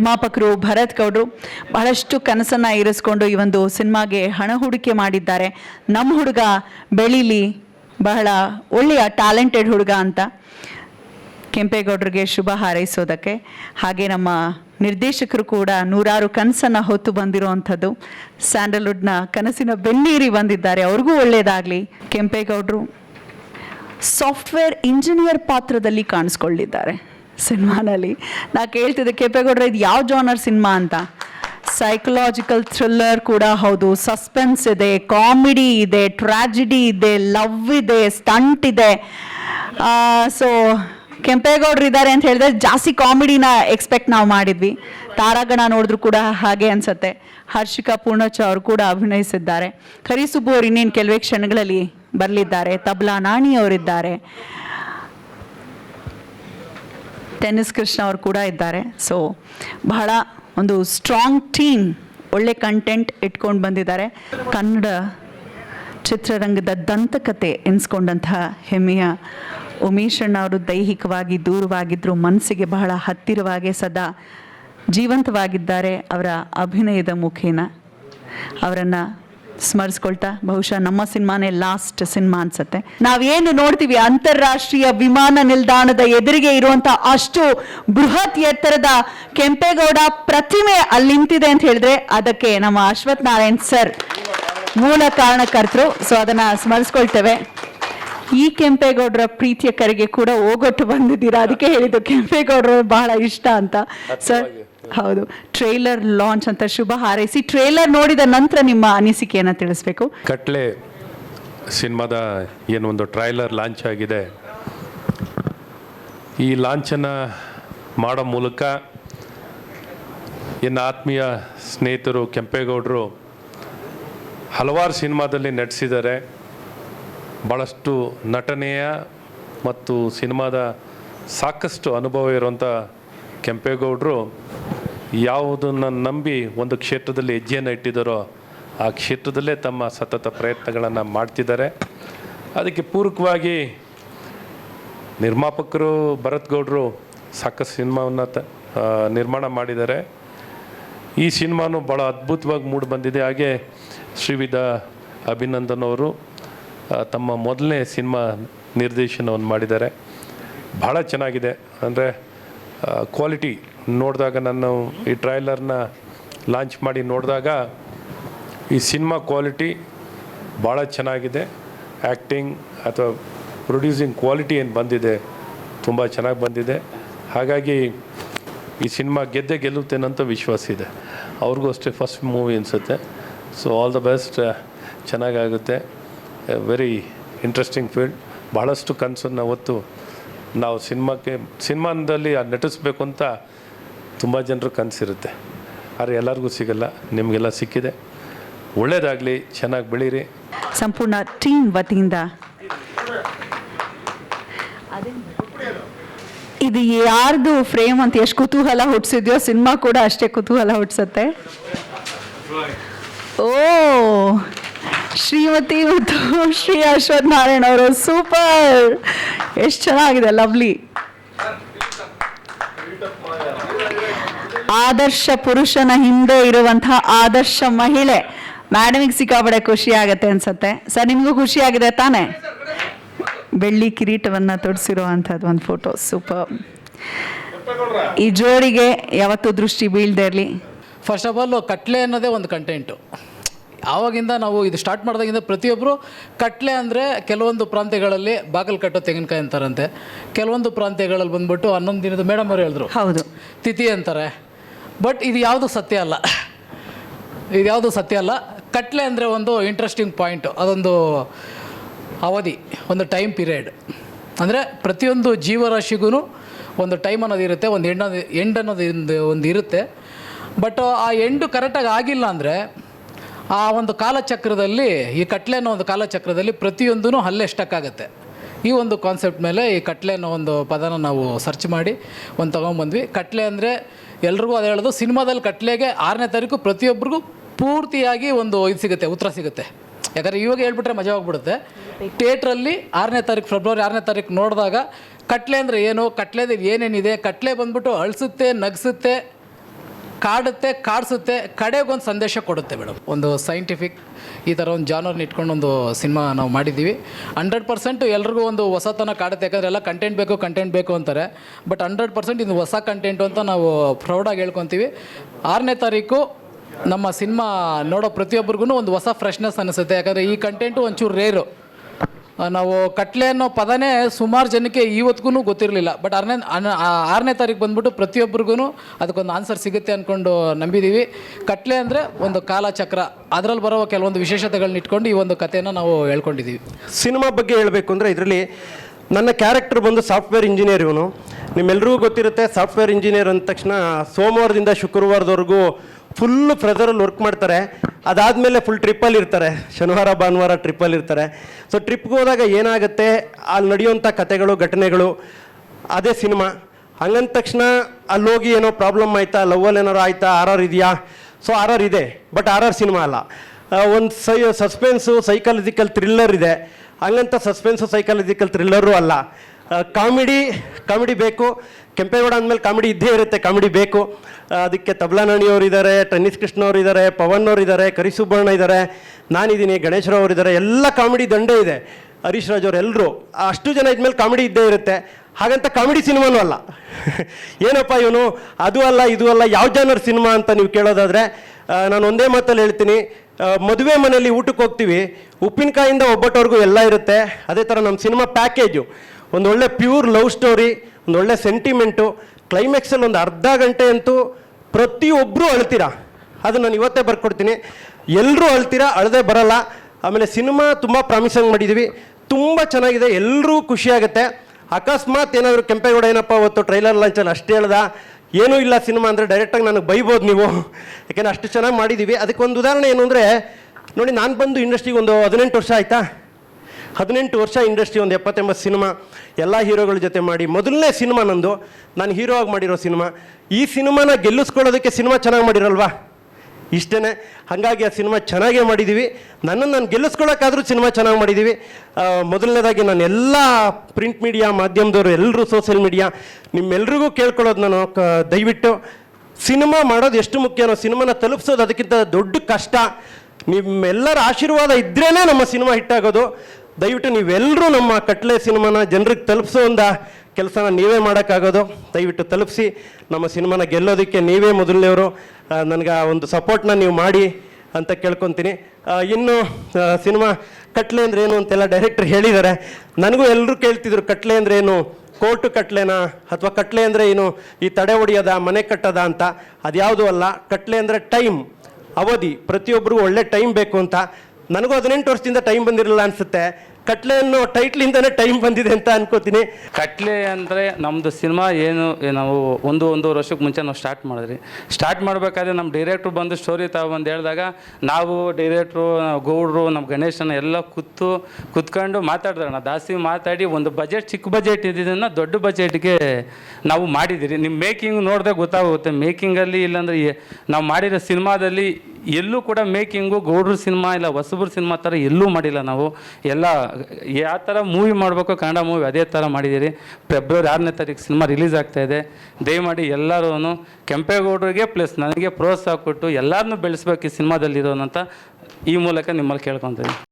ನಿರ್ಮಾಪಕರು ಭರತ್ ಗೌಡ್ರು ಬಹಳಷ್ಟು ಕನಸನ್ನು ಇರಿಸ್ಕೊಂಡು ಈ ಒಂದು ಸಿನಿಮಾಗೆ ಹಣ ಹೂಡಿಕೆ ಮಾಡಿದ್ದಾರೆ. ನಮ್ಮ ಹುಡುಗ ಬೆಳೀಲಿ ಬಹಳ ಒಳ್ಳೆಯ ಟ್ಯಾಲೆಂಟೆಡ್ ಹುಡುಗ ಅಂತ ಕೆಂಪೇಗೌಡರಿಗೆ ಶುಭ ಹಾರೈಸೋದಕ್ಕೆ. ಹಾಗೆ ನಮ್ಮ ನಿರ್ದೇಶಕರು ಕೂಡ ನೂರಾರು ಕನಸನ್ನು ಹೊತ್ತು ಬಂದಿರುವಂಥದ್ದು. ಸ್ಯಾಂಡಲ್ವುಡ್ನ ಕನಸಿನ ಬೆನ್ನೀರಿ ಬಂದಿದ್ದಾರೆ. ಅವ್ರಿಗೂ ಒಳ್ಳೆಯದಾಗಲಿ ಕೆಂಪೇಗೌಡರು ಸಾಫ್ಟ್ವೇರ್ ಇಂಜಿನಿಯರ್ ಪಾತ್ರದಲ್ಲಿ ಕಾಣಿಸ್ಕೊಳ್ಳಿದ್ದಾರೆ. ಸಿನಿಮಾನಲ್ಲಿ. ನಾ ಕೇಳ್ತಿದ್ದೆ, ಕೆಪೇಗೌಡ್ರ, ಇದು ಯಾವ ಜಾನರ್ ಸಿನಿಮಾ ಅಂತ? ಸೈಕಲಾಜಿಕಲ್ ಥ್ರಿಲ್ಲರ್ ಕೂಡ ಹೌದು. ಸಸ್ಪೆನ್ಸ್ ಇದೆ ಕಾಮಿಡಿ ಇದೆ ಟ್ರಾಜಿಡಿ ಇದೆ ಲವ್ ಇದೆ ಸ್ಟಂಟ್ ಇದೆ. ಸೊ ಕೆಂಪೇಗೌಡ್ರು ಇದ್ದಾರೆ ಅಂತ ಹೇಳಿದ್ರೆ ಜಾಸ್ತಿ ಕಾಮಿಡಿನ ಎಕ್ಸ್ಪೆಕ್ಟ್ ನಾವು ಮಾಡಿದ್ವಿ. ತಾರಾಗಣ ನೋಡಿದ್ರು ಕೂಡ ಹಾಗೆ ಅನ್ಸುತ್ತೆ. ಹರ್ಷಿಕಾ ಪೂರ್ಣಚ ಅವರು ಕೂಡ ಅಭಿನಯಿಸಿದ್ದಾರೆ. ಕರಿಸುಬ್ಬು ಅವರು ಇನ್ನೇನು ಕೆಲವೇ ಕ್ಷಣಗಳಲ್ಲಿ ಬರಲಿದ್ದಾರೆ. ತಬ್ಲಾ ನಾಣಿ ಅವರಿದ್ದಾರೆ. ಟೆನ್ನಿಸ್ ಕೃಷ್ಣ ಅವರು ಕೂಡ ಇದ್ದಾರೆ. ಸೊ ಬಹಳ ಒಂದು ಸ್ಟ್ರಾಂಗ್ ಟೀಮ್ ಒಳ್ಳೆ ಕಂಟೆಂಟ್ ಇಟ್ಕೊಂಡು ಬಂದಿದ್ದಾರೆ. ಕನ್ನಡ ಚಿತ್ರರಂಗದ ದಂತಕತೆ ಎನಿಸ್ಕೊಂಡಂತಹ ಹೆಮ್ಮೆಯ ಉಮೇಶ್ ಅಣ್ಣ ಅವರು ದೈಹಿಕವಾಗಿ ದೂರವಾಗಿದ್ದರು ಮನಸ್ಸಿಗೆ ಬಹಳ ಹತ್ತಿರವಾಗಿ ಸದಾ ಜೀವಂತವಾಗಿದ್ದಾರೆ ಅವರ ಅಭಿನಯದ ಮುಖೇನ. ಅವರನ್ನು ಸ್ಮರಿಸ್ಕೊಳ್ತಾ ಬಹುಶಃ ನಮ್ಮ ಸಿನಿಮಾನೇ ಲಾಸ್ಟ್ ಸಿನಿಮಾ ಅನ್ಸುತ್ತೆ. ನಾವೇನು ನೋಡ್ತೀವಿ ಅಂತಾರಾಷ್ಟ್ರೀಯ ವಿಮಾನ ನಿಲ್ದಾಣದ ಎದುರಿಗೆ ಇರುವಂತ ಅಷ್ಟು ಬೃಹತ್ ಎತ್ತರದ ಕೆಂಪೇಗೌಡ ಪ್ರತಿಮೆ ಅಲ್ಲಿ ನಿಂತಿದೆ ಅಂತ ಹೇಳಿದ್ರೆ ಅದಕ್ಕೆ ನಮ್ಮ ಅಶ್ವಥ್ ನಾರಾಯಣ್ ಸರ್ ಮೂಲ ಕಾರಣಕರ್ತರು. ಸೊ ಅದನ್ನ ಸ್ಮರಿಸ್ಕೊಳ್ತೇವೆ. ಈ ಕೆಂಪೇಗೌಡರ ಪ್ರೀತಿಯ ಕರೆಗೆ ಕೂಡ ಹೋಗೊಟ್ಟು ಬಂದಿದ್ದೀರಾ? ಅದಕ್ಕೆ ಹೇಳಿದ್ದು ಕೆಂಪೇಗೌಡರು ಬಹಳ ಇಷ್ಟ ಅಂತ. ಸರ್ ಹೌದು. ಟ್ರೇಲರ್ ಲಾಂಚ್ ಅಂತ ಶುಭ ಹಾರೈಸಿ ಟ್ರೇಲರ್ ನೋಡಿದ ನಂತರ ನಿಮ್ಮ ಅನಿಸಿಕೆಯನ್ನು ತಿಳಿಸ್ಬೇಕು. ಕಟ್ಲೆ ಸಿನಿಮಾದ ಏನು ಒಂದು ಟ್ರೈಲರ್ ಲಾಂಚ್ ಆಗಿದೆ. ಈ ಲಾಂಚನ್ನು ಮಾಡೋ ಮೂಲಕ ಇನ್ನು ಆತ್ಮೀಯ ಸ್ನೇಹಿತರು ಕೆಂಪೇಗೌಡರು ಹಲವಾರು ಸಿನಿಮಾದಲ್ಲಿ ನಟಿಸಿದ್ದಾರೆ. ಭಾಳಷ್ಟು ನಟನೆಯ ಮತ್ತು ಸಿನಿಮಾದ ಸಾಕಷ್ಟು ಅನುಭವ ಇರುವಂಥ ಕೆಂಪೇಗೌಡರು ಯಾವುದನ್ನು ನಂಬಿ ಒಂದು ಕ್ಷೇತ್ರದಲ್ಲಿ ಹೆಜ್ಜೆಯನ್ನು ಇಟ್ಟಿದ್ದಾರೋ ಆ ಕ್ಷೇತ್ರದಲ್ಲೇ ತಮ್ಮ ಸತತ ಪ್ರಯತ್ನಗಳನ್ನು ಮಾಡ್ತಿದ್ದಾರೆ. ಅದಕ್ಕೆ ಪೂರಕವಾಗಿ ನಿರ್ಮಾಪಕರು ಭರತ್ ಗೌಡರು ಸಾಕಷ್ಟು ಸಿನಿಮಾವನ್ನು ತ ನಿರ್ಮಾಣ ಮಾಡಿದ್ದಾರೆ. ಈ ಸಿನಿಮಾನು ಭಾಳ ಅದ್ಭುತವಾಗಿ ಮೂಡಿ ಬಂದಿದೆ. ಹಾಗೆ ಶ್ರೀವಿಧ ಅಭಿನಂದನ್ ಅವರು ತಮ್ಮ ಮೊದಲನೇ ಸಿನಿಮಾ ನಿರ್ದೇಶನವನ್ನು ಮಾಡಿದ್ದಾರೆ. ಭಾಳ ಚೆನ್ನಾಗಿದೆ. ಅಂದರೆ ಕ್ವಾಲಿಟಿ ನೋಡಿದಾಗ ನಾನು ಈ ಟ್ರೈಲರ್ನ ಲಾಂಚ್ ಮಾಡಿ ನೋಡಿದಾಗ ಈ ಸಿನಿಮಾ ಕ್ವಾಲಿಟಿ ಭಾಳ ಚೆನ್ನಾಗಿದೆ. ಆ್ಯಕ್ಟಿಂಗ್ ಅಥವಾ ಪ್ರೊಡ್ಯೂಸಿಂಗ್ ಕ್ವಾಲಿಟಿ ಏನು ಬಂದಿದೆ ತುಂಬ ಚೆನ್ನಾಗಿ ಬಂದಿದೆ. ಹಾಗಾಗಿ ಈ ಸಿನಿಮಾ ಗೆದ್ದೆ ಗೆಲ್ಲುತ್ತೇನಂತ ವಿಶ್ವಾಸ ಇದೆ. ಅವ್ರಿಗೂ ಅಷ್ಟೇ ಫಸ್ಟ್ ಮೂವಿ ಅನಿಸುತ್ತೆ. ಸೊ ಆಲ್ ದ ಬೆಸ್ಟ್ ಚೆನ್ನಾಗಾಗುತ್ತೆ. ವೆರಿ ಇಂಟ್ರೆಸ್ಟಿಂಗ್ ಫೀಲ್ಡ್ ಭಾಳಷ್ಟು ಕನಸನ್ನು ಹೊತ್ತು ನಾವು ಸಿನಿಮಾಕ್ಕೆ ಸಿನಿಮಾದಲ್ಲಿ ನಟಿಸ್ಬೇಕು ಅಂತ ತುಂಬ ಜನರು ಕನಸಿರುತ್ತೆ ಆದರೆ ಎಲ್ಲರಿಗೂ ಸಿಗಲ್ಲ, ನಿಮಗೆಲ್ಲ ಸಿಕ್ಕಿದೆ. ಒಳ್ಳೇದಾಗಲಿ, ಚೆನ್ನಾಗಿ ಬೆಳೀರಿ. ಸಂಪೂರ್ಣ ಟೀಮ್ ವತಿಯಿಂದ. ಇದು ಯಾರ್ದು ಫ್ರೇಮ್ ಅಂತ ಎಷ್ಟು ಕುತೂಹಲ ಹುಟ್ಟಿಸಿದ್ಯೋ ಸಿನಿಮಾ ಕೂಡ ಅಷ್ಟೇ ಕುತೂಹಲ ಹುಟ್ಟಿಸುತ್ತೆ ಓ, ಶ್ರೀಮತಿ ಮತ್ತು ಶ್ರೀ ಅಶ್ವಥ್ ನಾರಾಯಣ ಅವರು, ಸೂಪರ್. ಎಷ್ಟು ಚೆನ್ನಾಗಿದೆ, ಲವ್ಲಿ. ಆದರ್ಶ ಪುರುಷನ ಹಿಂದೆ ಇರುವಂತಹ ಆದರ್ಶ ಮಹಿಳೆ ಮೇಡಮಿಗೆ ಸಿಕ್ಕಾಪಡೆ ಖುಷಿ ಆಗತ್ತೆ ಅನ್ಸತ್ತೆ. ಸರ್ ನಿಮಗೂ ಖುಷಿ ಆಗಿದೆ ತಾನೇ? ಬೆಳ್ಳಿ ಕಿರೀಟವನ್ನ ತೊಡಿಸಿರುವಂಥದ್ದು ಒಂದು ಫೋಟೋ ಸೂಪರ್ ಈ ಜೋಡಿಗೆ ಯಾವತ್ತೂ ದೃಷ್ಟಿ ಬೀಳ್ದೇ ಇರಲಿ. ಫಸ್ಟ್ ಆಫ್ ಆಲ್ ಕಟ್ಲೆ ಅನ್ನೋದೇ ಒಂದು ಕಂಟೆಂಟು ಆವಾಗಿಂದ ನಾವು ಇದು ಸ್ಟಾರ್ಟ್ ಮಾಡಿದಾಗಿಂದ ಪ್ರತಿಯೊಬ್ಬರು ಕಟ್ಲೆ ಅಂದರೆ ಕೆಲವೊಂದು ಪ್ರಾಂತ್ಯಗಳಲ್ಲಿ ಬಾಗಿಲು ಕಟ್ಟೋ ತೆಂಗಿನಕಾಯಿ ಅಂತಾರಂತೆ. ಕೆಲವೊಂದು ಪ್ರಾಂತ್ಯಗಳಲ್ಲಿ ಬಂದ್ಬಿಟ್ಟು ಹನ್ನೊಂದು ದಿನದ ಮೇಡಮ್ ಅವರು ಹೇಳಿದ್ರು. ಹೌದು. ತಿಥಿ ಅಂತಾರೆ. ಬಟ್ ಇದು ಯಾವುದು ಸತ್ಯ ಅಲ್ಲ. ಇದು ಯಾವುದು ಸತ್ಯ ಅಲ್ಲ. ಕಟ್ಲೆ ಅಂದರೆ ಒಂದು ಇಂಟ್ರೆಸ್ಟಿಂಗ್ ಪಾಯಿಂಟು ಅದೊಂದು ಅವಧಿ, ಒಂದು ಟೈಮ್ ಪೀರಿಯಡ್ ಅಂದರೆ ಪ್ರತಿಯೊಂದು ಜೀವರಾಶಿಗೂ ಒಂದು ಟೈಮ್ ಅನ್ನೋದು ಇರುತ್ತೆ, ಒಂದು ಎಂಡ್ ಎಂಡ್ ಅನ್ನೋದು ಒಂದು- ಒಂದು ಇರುತ್ತೆ. ಬಟ್ ಆ ಎಂಡು ಕರೆಕ್ಟಾಗಿ ಆಗಿಲ್ಲ ಅಂದರೆ ಆ ಒಂದು ಕಾಲಚಕ್ರದಲ್ಲಿ, ಈ ಕಟ್ಲೆ ಅನ್ನೋ ಒಂದು ಕಾಲಚಕ್ರದಲ್ಲಿ ಪ್ರತಿಯೊಂದೂ ಅಲ್ಲೇ ಸ್ಟಕ್ ಆಗುತ್ತೆ. ಈ ಒಂದು ಕಾನ್ಸೆಪ್ಟ್ ಮೇಲೆ ಈ ಕಟ್ಲೆ ಅನ್ನೋ ಒಂದು ಪದನ ನಾವು ಸರ್ಚ್ ಮಾಡಿ, ಒಂದು ತೊಗೊಂಬಂದ್ವಿ. ಕಟ್ಲೆ ಅಂದರೆ ಎಲ್ರಿಗೂ ಅದು ಹೇಳೋದು, ಸಿನಿಮಾದಲ್ಲಿ ಕಟ್ಲೆಗೆ ಆರನೇ ತಾರೀಕು ಪ್ರತಿಯೊಬ್ಬರಿಗೂ ಪೂರ್ತಿಯಾಗಿ ಒಂದು ಇದು ಸಿಗುತ್ತೆ, ಉತ್ತರ ಸಿಗುತ್ತೆ. ಯಾಕಂದರೆ ಇವಾಗ ಹೇಳ್ಬಿಟ್ರೆ ಮಜಾ ಆಗ್ಬಿಡುತ್ತೆ ಥಿಯೇಟ್ರಲ್ಲಿ ಆರನೇ ತಾರೀಕು, ಫೆಬ್ರವರಿ ಆರನೇ ತಾರೀಕು ನೋಡಿದಾಗ ಕಟ್ಲೆ ಅಂದರೆ ಏನು ಕಟ್ಲೆದಲ್ಲಿ ಏನೇನಿದೆ, ಕಟ್ಲೆ ಬಂದ್ಬಿಟ್ಟು ಅಳಿಸುತ್ತೆ, ನಗಿಸುತ್ತೆ ಕಾಡುತ್ತೆ, ಕಾಡಿಸುತ್ತೆ, ಕಡೆಗೊಂದು ಸಂದೇಶ ಕೊಡುತ್ತೆ ಮೇಡಮ್. ಒಂದು ಸೈಂಟಿಫಿಕ್ ಈ ಥರ ಒಂದು ಜಾನರ್ನ ಇಟ್ಕೊಂಡು ಒಂದು ಸಿನಿಮಾ ನಾವು ಮಾಡಿದ್ದೀವಿ. ಹಂಡ್ರೆಡ್ ಪರ್ಸೆಂಟ್ ಎಲ್ರಿಗೂ ಒಂದು ಹೊಸತನ ಕಾಡುತ್ತೆ, ಯಾಕಂದರೆ ಎಲ್ಲ ಕಂಟೆಂಟ್ ಬೇಕು ಕಂಟೆಂಟ್ ಬೇಕು ಅಂತಾರೆ. ಬಟ್ ಹಂಡ್ರೆಡ್ ಪರ್ಸೆಂಟ್ ಇದು ಹೊಸ ಕಂಟೆಂಟು ಅಂತ ನಾವು ಪ್ರೌಡಾಗಿ ಹೇಳ್ಕೊತೀವಿ. ಆರನೇ ತಾರೀಕು ನಮ್ಮ ಸಿನಿಮಾ ನೋಡೋ ಪ್ರತಿಯೊಬ್ಬರಿಗೂ ಒಂದು ಹೊಸ ಫ್ರೆಶ್ನೆಸ್ ಅನಿಸುತ್ತೆ. ಯಾಕಂದರೆ ಈ ಕಂಟೆಂಟು ಒಂಚೂರು ರೇರು ನಾವು ಕಟ್ಲೆ ಅನ್ನೋ ಪದನೇ ಸುಮಾರು ಜನಕ್ಕೆ ಇವತ್ತಿಗೂ ಗೊತ್ತಿರಲಿಲ್ಲ. ಬಟ್ ಆರನೇ ಆರನೇ ತಾರೀಕು ಬಂದ್ಬಿಟ್ಟು ಪ್ರತಿಯೊಬ್ಬರಿಗೂ ಅದಕ್ಕೊಂದು ಆನ್ಸರ್ ಸಿಗುತ್ತೆ ಅಂದ್ಕೊಂಡು ನಂಬಿದ್ದೀವಿ ಕಟ್ಲೆ ಅಂದರೆ ಒಂದು ಕಾಲಚಕ್ರ. ಅದರಲ್ಲಿ ಬರೋ ಕೆಲವೊಂದು ವಿಶೇಷತೆಗಳನ್ನ ಇಟ್ಕೊಂಡು ಈ ಒಂದು ಕಥೆನ ನಾವು ಹೇಳ್ಕೊಂಡಿದ್ದೀವಿ ಸಿನಿಮಾ ಬಗ್ಗೆ ಹೇಳಬೇಕು ಅಂದರೆ ಇದರಲ್ಲಿ ನನ್ನ ಕ್ಯಾರೆಕ್ಟರ್ ಬಂದು ಸಾಫ್ಟ್ವೇರ್ ಇಂಜಿನಿಯರ್ ಇವನು. ನಿಮ್ಮೆಲ್ಲರಿಗೂ ಗೊತ್ತಿರುತ್ತೆ ಸಾಫ್ಟ್ವೇರ್ ಇಂಜಿನಿಯರ್ ಅಂದ ತಕ್ಷಣ ಸೋಮವಾರದಿಂದ ಶುಕ್ರವಾರದವರೆಗೂ ಫುಲ್ಲು ಪ್ರೆಸರಲ್ಲಿ ವರ್ಕ್ ಮಾಡ್ತಾರೆ. ಅದಾದಮೇಲೆ ಫುಲ್ ಟ್ರಿಪ್ಪಲ್ಲಿ ಇರ್ತಾರೆ. ಶನಿವಾರ, ಭಾನುವಾರ ಟ್ರಿಪ್ಪಲ್ಲಿ ಇರ್ತಾರೆ. ಸೊ ಟ್ರಿಪ್ಗೆ ಹೋದಾಗ ಏನಾಗುತ್ತೆ? ಅಲ್ಲಿ ನಡೆಯುವಂಥ ಕತೆಗಳು ಘಟನೆಗಳು, ಅದೇ ಸಿನಿಮಾ ಹಂಗಂದ ತಕ್ಷಣ ಅಲ್ಲೋಗಿ ಏನೋ ಪ್ರಾಬ್ಲಮ್ ಆಯ್ತಾ? ಲವ್ವಲ್ಲಿ ಏನಾರು ಆಯ್ತಾ? ಆರ್ ಆರ್ ಇದೆಯಾ? ಸೊ ಆರ್ ಆರ್ ಇದೆ. ಬಟ್ ಆರ್ ಆರ್ ಸಿನಿಮಾ ಅಲ್ಲ. ಒಂದು ಸೈ ಸಸ್ಪೆನ್ಸು ಸೈಕಾಲಜಿಕಲ್ ಥ್ರಿಲ್ಲರ್ ಇದೆ. ಹಂಗಂತ ಸಸ್ಪೆನ್ಸು ಸೈಕಾಲಜಿಕಲ್ ಥ್ರಿಲ್ಲರು ಅಲ್ಲ. ಕಾಮಿಡಿ ಕಾಮಿಡಿ ಬೇಕು. ಕೆಂಪೇಗೌಡ ಅಂದಮೇಲೆ ಕಾಮಿಡಿ ಇದ್ದೇ ಇರುತ್ತೆ, ಕಾಮಿಡಿ ಬೇಕು. ಅದಕ್ಕೆ ತಬ್ಲಾ ನಾಣಿಯವರು ಇದ್ದಾರೆ ಟೆನ್ನಿಸ್ ಕೃಷ್ಣ ಅವರು ಇದ್ದಾರೆ ಪವನ್ ಇದ್ದಾರೆ ಕರಿಸುಬ್ಬಣ್ಣ ಇದ್ದಾರೆ. ನಾನಿದ್ದೀನಿ ಗಣೇಶ್ರಾವ್ ಇದ್ದಾರೆ ಎಲ್ಲ ಕಾಮಿಡಿ ದಂಡೇ ಇದೆ. ಹರೀಶ್ ರಾಜ್ ಅವರು ಎಲ್ಲರೂ ಅಷ್ಟು ಜನ ಇದ್ಮೇಲೆ ಕಾಮಿಡಿ ಇದ್ದೇ ಇರುತ್ತೆ. ಹಾಗಂತ ಕಾಮಿಡಿ ಸಿನಿಮಾನೂ ಅಲ್ಲ. ಏನಪ್ಪ ಇವನು? ಅದು ಅಲ್ಲ, ಇದು ಅಲ್ಲ, ಯಾವ ಜನರ ಸಿನಿಮಾ ಅಂತ ನೀವು ಕೇಳೋದಾದರೆ ನಾನು ಒಂದೇ ಮಾತಲ್ಲಿ ಹೇಳ್ತೀನಿ. ಮದುವೆ ಮನೆಯಲ್ಲಿ ಊಟಕ್ಕೆ ಹೋಗ್ತೀವಿ. ಉಪ್ಪಿನಕಾಯಿಂದ ಒಬ್ಬಟ್ಟವರೆಗೂ ಎಲ್ಲ ಇರುತ್ತೆ. ಅದೇ ಥರ ನಮ್ಮ ಸಿನಿಮಾ ಪ್ಯಾಕೇಜು. ಒಂದು ಒಳ್ಳೆ ಪ್ಯೂರ್ ಲವ್ ಸ್ಟೋರಿ ಒಂದು ಒಳ್ಳೆ ಸೆಂಟಿಮೆಂಟು ಕ್ಲೈಮ್ಯಾಕ್ಸಲ್ಲಿ ಒಂದು ಅರ್ಧ ಗಂಟೆ ಅಂತೂ ಪ್ರತಿಯೊಬ್ಬರೂ ಅಳ್ತೀರಾ? ಅದು ನಾನು ಇವತ್ತೇ ಬರ್ಕೊಡ್ತೀನಿ. ಎಲ್ಲರೂ ಅಳ್ತೀರಾ? ಅಳದೆ ಬರಲ್ಲ. ಆಮೇಲೆ ಸಿನಿಮಾ ತುಂಬ ಪ್ರಾಮಿಸಂಗ್ ಮಾಡಿದ್ದೀವಿ ತುಂಬ ಚೆನ್ನಾಗಿದೆ. ಎಲ್ಲರೂ ಖುಷಿಯಾಗುತ್ತೆ ಅಕಸ್ಮಾತ್ ಏನಾದರೂ ಕೆಂಪೇಗೌಡ ಏನಪ್ಪ ಅವತ್ತು ಟ್ರೈಲರ್ ಲಾಂಚಲ್ಲಿ ಅಷ್ಟೇ ಹೇಳ್ದ? ಏನೂ ಇಲ್ಲ ಸಿನಿಮಾ ಅಂದರೆ ಡೈರೆಕ್ಟಾಗಿ ನನಗೆ ಬೈಬೋದು ನೀವು. ಯಾಕೆಂದರೆ ಅಷ್ಟು ಚೆನ್ನಾಗಿ ಮಾಡಿದ್ದೀವಿ ಅದಕ್ಕೊಂದು ಉದಾಹರಣೆ ಏನು ಅಂದರೆ, ನೋಡಿ ನಾನು ಬಂದು ಇಂಡಸ್ಟ್ರಿಗೆ ಒಂದು ಹದಿನೆಂಟು ವರ್ಷ ಆಯಿತಾ? ಹದಿನೆಂಟು ವರ್ಷ ಇಂಡಸ್ಟ್ರಿ ಒಂದು ಎಪ್ಪತ್ತೆಂಬತ್ತು ಸಿನಿಮಾ ಎಲ್ಲ ಹೀರೋಗಳ ಜೊತೆ ಮಾಡಿ. ಮೊದಲನೇ ಸಿನಿಮಾ ನಂದು. ನಾನು ಹೀರೋ ಆಗಿ ಮಾಡಿರೋ ಸಿನಿಮಾ. ಈ ಸಿನಿಮಾನ ಗೆಲ್ಲಿಸ್ಕೊಳ್ಳೋದಕ್ಕೆ ಸಿನಿಮಾ ಚೆನ್ನಾಗಿ ಮಾಡಿರಲ್ವಾ? ಇಷ್ಟೇ ಹಾಗಾಗಿ ಆ ಸಿನಿಮಾ ಚೆನ್ನಾಗೇ ಮಾಡಿದ್ದೀವಿ ನನ್ನನ್ನು ನಾನು ಗೆಲ್ಲಿಸ್ಕೊಳ್ಳೋಕ್ಕಾದರೂ ಸಿನಿಮಾ ಚೆನ್ನಾಗಿ ಮಾಡಿದ್ದೀವಿ ಮೊದಲನೇದಾಗಿ ನಾನು ಎಲ್ಲ ಪ್ರಿಂಟ್ ಮೀಡಿಯಾ ಮಾಧ್ಯಮದವರು ಎಲ್ಲರೂ ಸೋಷಿಯಲ್ ಮೀಡಿಯಾ ನಿಮ್ಮೆಲ್ರಿಗೂ ಕೇಳ್ಕೊಳ್ಳೋದು ನಾನು. ದಯವಿಟ್ಟು ಸಿನಿಮಾ ಮಾಡೋದು ಎಷ್ಟು ಮುಖ್ಯನೋ ಸಿನಿಮಾನ ತಲುಪಿಸೋದು ಅದಕ್ಕಿಂತ ದೊಡ್ಡ ಕಷ್ಟ. ನಿಮ್ಮೆಲ್ಲರ ಆಶೀರ್ವಾದ ಇದ್ರೇ ನಮ್ಮ ಸಿನಿಮಾ ಹಿಟ್ಟಾಗೋದು ದಯವಿಟ್ಟು ನೀವೆಲ್ಲರೂ ನಮ್ಮ ಕಟ್ಲೆ ಸಿನಿಮಾನ ಜನರಿಗೆ ತಲುಪಿಸೋ ಒಂದು ಕೆಲಸನ ನೀವೇ ಮಾಡೋಕ್ಕಾಗೋದು. ದಯವಿಟ್ಟು ತಲುಪಿಸಿ, ನಮ್ಮ ಸಿನಿಮಾನ ಗೆಲ್ಲೋದಕ್ಕೆ ನೀವೇ ಮೊದಲನೇವರು. ನನಗೆ ಒಂದು ಸಪೋರ್ಟ್ನ ನೀವು ಮಾಡಿ ಅಂತ ಕೇಳ್ಕೊತೀನಿ. ಇನ್ನು ಸಿನಿಮಾ ಕಟ್ಲೆ ಅಂದ್ರೆ ಏನು ಅಂತೆಲ್ಲ ಡೈರೆಕ್ಟರ್ ಹೇಳಿದ್ದಾರೆ. ನನಗೂ ಎಲ್ಲರೂ ಕೇಳ್ತಿದ್ರು ಕಟ್ಲೆ ಅಂದ್ರೆ ಏನು, ಕೋರ್ಟು ಕಟ್ಲೆನಾ ಅಥವಾ ಕಟ್ಲೆ ಅಂದರೆ ಏನು, ಈ ತಡೆ ಹೊಡಿಯೋದ ಮನೆ ಕಟ್ಟೋದ ಅಂತ. ಅದ್ಯಾವುದೂ ಅಲ್ಲ, ಕಟ್ಲೆ ಅಂದರೆ ಟೈಮ್, ಅವಧಿ ಪ್ರತಿಯೊಬ್ಬರಿಗೂ ಒಳ್ಳೆ ಟೈಮ್ ಬೇಕು ಅಂತ. ನನಗೂ ಹದಿನೆಂಟು ವರ್ಷದಿಂದ ಟೈಮ್ ಬಂದಿರಲಿಲ್ಲ ಅನಿಸುತ್ತೆ. ಕಟ್ಲೆ ಅನ್ನೋ ಟೈಟ್ಲಿಂದನೇ ಟೈಮ್ ಬಂದಿದೆ ಅಂತ ಅನ್ಕೋತೀನಿ. ಕಟ್ಲೆ ಅಂದರೆ ನಮ್ಮದು ಸಿನಿಮಾ ಏನು ನಾವು ಒಂದು, ಒಂದೂವರೆ ವರ್ಷಕ್ಕೆ ಮುಂಚೆ ನಾವು ಸ್ಟಾರ್ಟ್ ಮಾಡಿದ್ರಿ. ಸ್ಟಾರ್ಟ್ ಮಾಡಬೇಕಾದ್ರೆ ನಮ್ಮ ಡೈರೆಕ್ಟ್ರು ಬಂದು ಸ್ಟೋರಿ ತಗೊಬಂದು ಹೇಳಿದಾಗ, ನಾವು ಡೈರೆಕ್ಟ್ರು ಗೌಡ್ರು ನಮ್ಮ ಗಣೇಶನ ಎಲ್ಲ ಕೂತು, ಕುತ್ಕೊಂಡು ಮಾತಾಡಿದ್ರಣ್ಣ ದಾಸಿ ಮಾತಾಡಿ ಒಂದು ಬಜೆಟ್ ಚಿಕ್ಕ ಬಜೆಟ್ ಇದ್ದಿದ್ದನ್ನು ದೊಡ್ಡ ಬಜೆಟ್ಗೆ ನಾವು ಮಾಡಿದ್ದೀರಿ. ನಿಮ್ಮ ಮೇಕಿಂಗ್ ನೋಡಿದ್ರೆ ಗೊತ್ತಾಗುತ್ತೆ. ಮೇಕಿಂಗಲ್ಲಿ ಇಲ್ಲಾಂದರೆ ನಾವು ಮಾಡಿರೋ ಸಿನಿಮಾದಲ್ಲಿ ಎಲ್ಲೂ ಕೂಡ ಮೇಕಿಂಗು ಗೌಡ್ರ ಸಿನಿಮಾ ಇಲ್ಲ ಹೊಸಬ್ರ ಸಿನಿಮಾ ಥರ ಎಲ್ಲೂ ಮಾಡಿಲ್ಲ ನಾವು. ಎಲ್ಲ ಯಾವ ಥರ ಮೂವಿ ಮಾಡಬೇಕು ಕನ್ನಡ ಮೂವಿ ಅದೇ ಥರ ಮಾಡಿದ್ದೀರಿ. ಫೆಬ್ರವರಿ ಆರನೇ ತಾರೀಕು ಸಿನಿಮಾ ರಿಲೀಸ್ ಆಗ್ತಾ ಇದೆ. ದಯಮಾಡಿ ಎಲ್ಲರೂ ಕೆಂಪೇಗೌಡರಿಗೆ ಪ್ಲಸ್ ನನಗೆ ಪ್ರೋತ್ಸಾಹ ಕೊಟ್ಟು ಎಲ್ಲರನ್ನೂ ಬೆಳೆಸ್ಬೇಕು ಈ ಸಿನಿಮಾದಲ್ಲಿರೋನಂತ ಈ ಮೂಲಕ ನಿಮ್ಮಲ್ಲಿ ಕೇಳ್ಕೊತೀವಿ